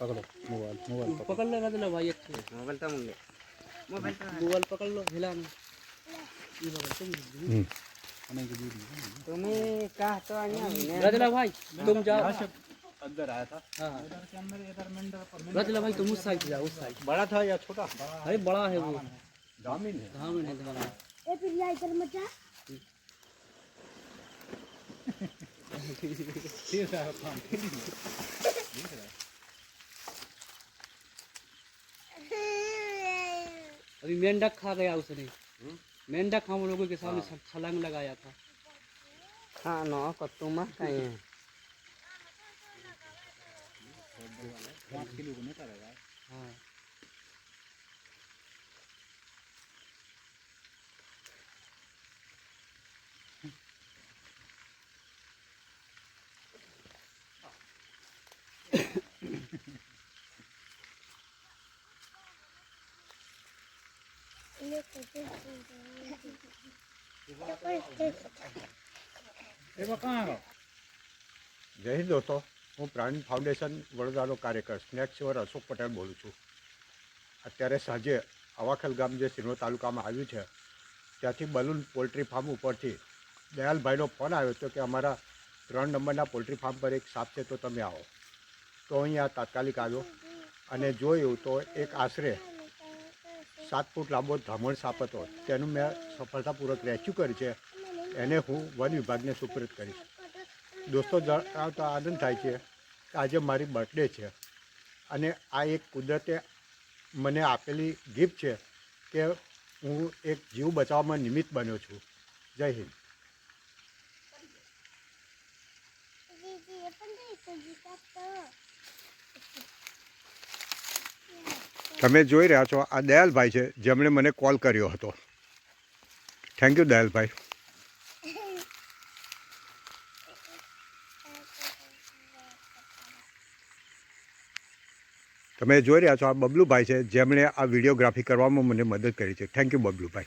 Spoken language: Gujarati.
पकड़ो मोबाइल मोबाइल पकड़ लगा देना भाई अच्छे मोबाइल तो मुंगे मोबाइल मोबाइल पकड़ लो हिलाना ये मोबाइल तो तुम्हें तो रजला भाई तुम जाओ। अंदर आया था हाँ। रजला भाई तुम उस साइड जाओ उस साइड बड़ा था या छोटा? अरे बड़ा है वो। ग्रामीण है। ग्रामीण है ए फिर इधर मत जा। ठीक है काम अभी मेंढक खा गया उसने। हम्म। मेंढक हम लोगों के सामने छलांग लगाया था हाँ नौ कत्तुमा का ही है हाँ કहाँ ગયો જય દોસ્તો. હું પ્રાણી ફાઉન્ડેશન વડોદરાનો કાર્યકર, સ્નેક સેવર અશોક પટેલ બોલું છું. અત્યારે સાંજે અવાખલ ગામ જે સિનોર તાલુકામાં આવ્યું છે, ત્યાંથી બલૂન પોલ્ટ્રી ફાર્મ ઉપરથી દયાલભાઈનો ફોન આવ્યો હતો કે અમારા ત્રણ નંબરના પોલ્ટ્રી ફાર્મ પર એક સાપ છે, તો તમે આવો. તો અહીંયા તાત્કાલિક આવ્યો અને જોયું તો એક આશરે સાત ફૂટ લાંબો ધામણ સાપ હતો તેનું મેં સફળતાપૂર્વક રેસ્ક્યુ કર્યું છે. એને હું વન વિભાગને સુપરત કરીશ. દોસ્તો, જણાવતા આનંદ થાય છે કે આજે મારી બર્થડે છે. અને આ એક કુદરતે મને આપેલી ગિફ્ટ છે કે હું એક જીવ બચાવવામાં નિમિત્ત બન્યો છું. જય હિન્દ. તમે જોઈ રહ્યા છો, આ દયાલભાઈ છે, જેમણે મને કોલ કર્યો હતો. થેન્ક યુ દયાલભાઈ. તમે જોઈ રહ્યા છો, આ બબલુભાઈ છે, જેમણે આ વિડીયોગ્રાફી કરવામાં મને મદદ કરી છે. Thank you Bablubhai.